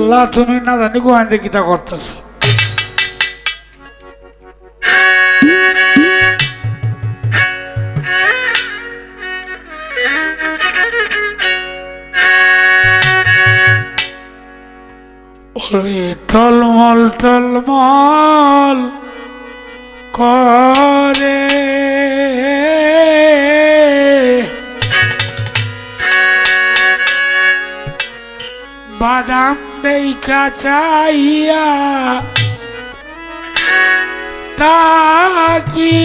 আল্লাহ তুমি না জানি গোয়ান্দে কিতা করতেছ। টলমল টলমল করে। বাদাম দেখা তাকি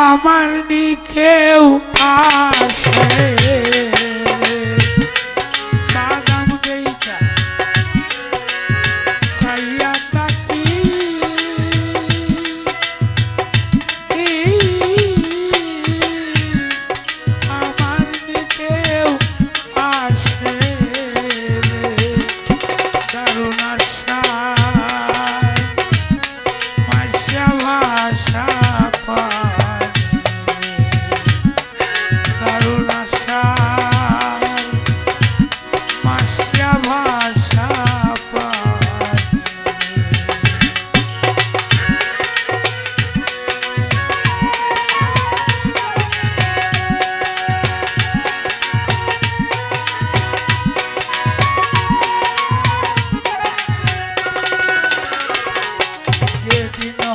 আমার নিকেও আর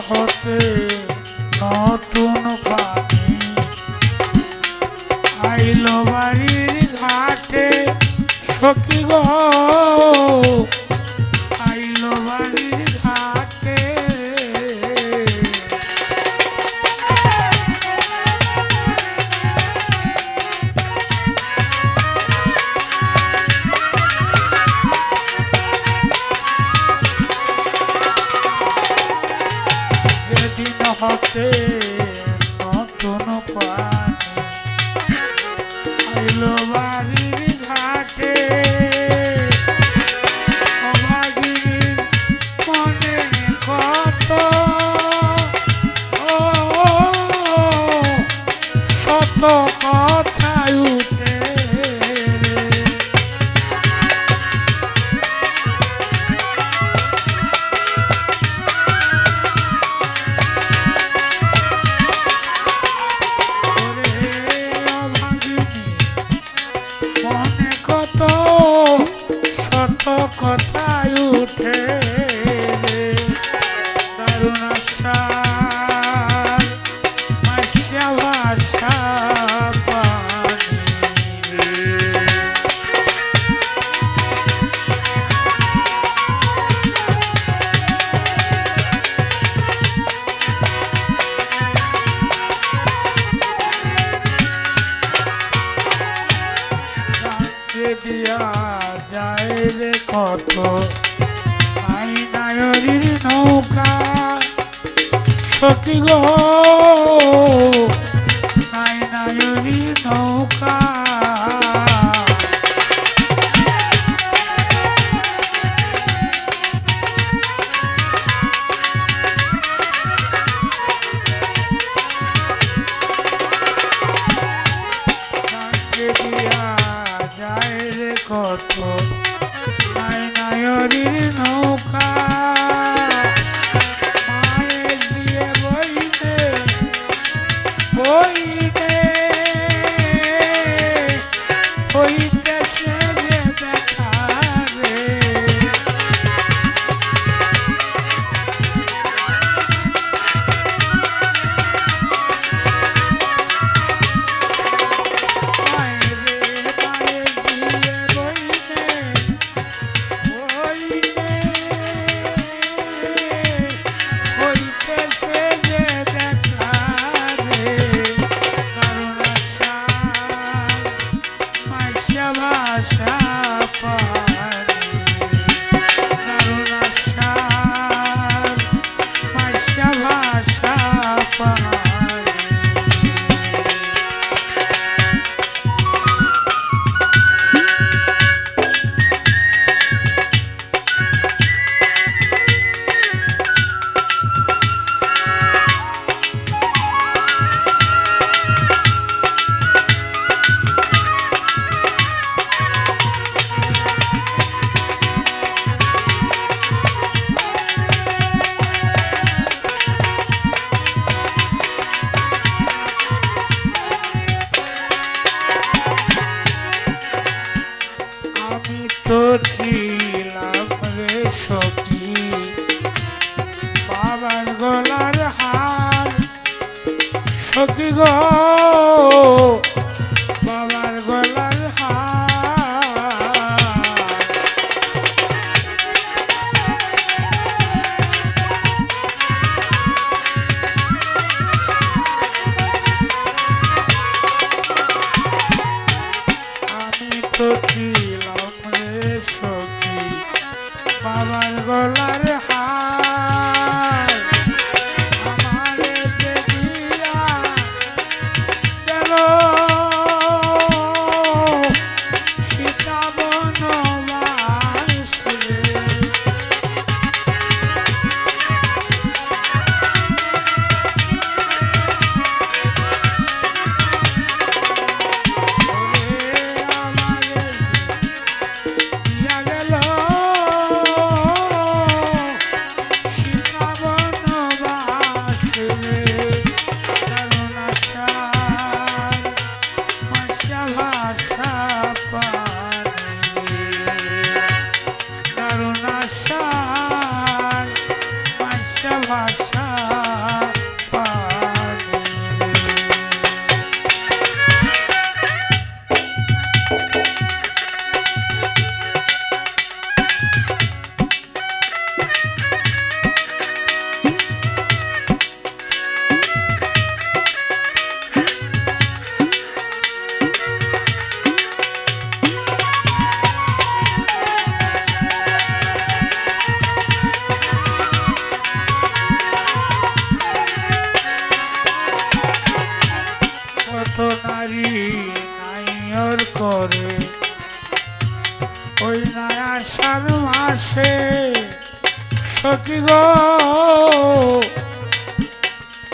হতে নতুন পানি আইল বাড়ির ঘাটে সখী গো। Wow. কথা সখী গো। সখী গো।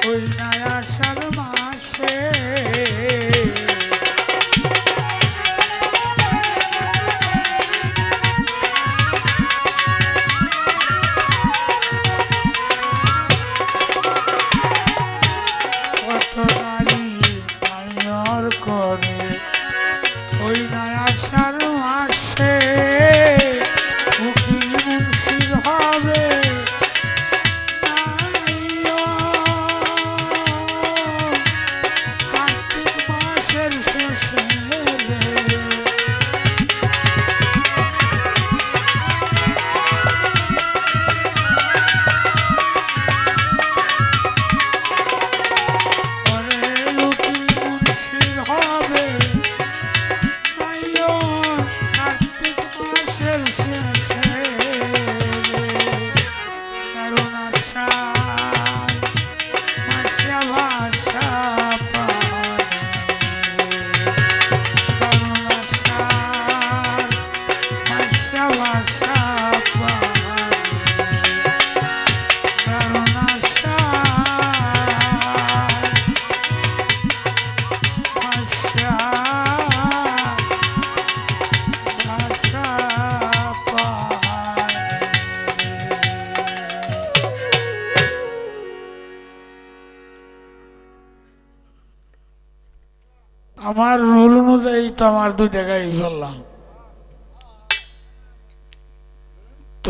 ওই আষাঢ় মাসে আমার রুল অনুযায়ী তো আমার দুই টাকা ফেললাম।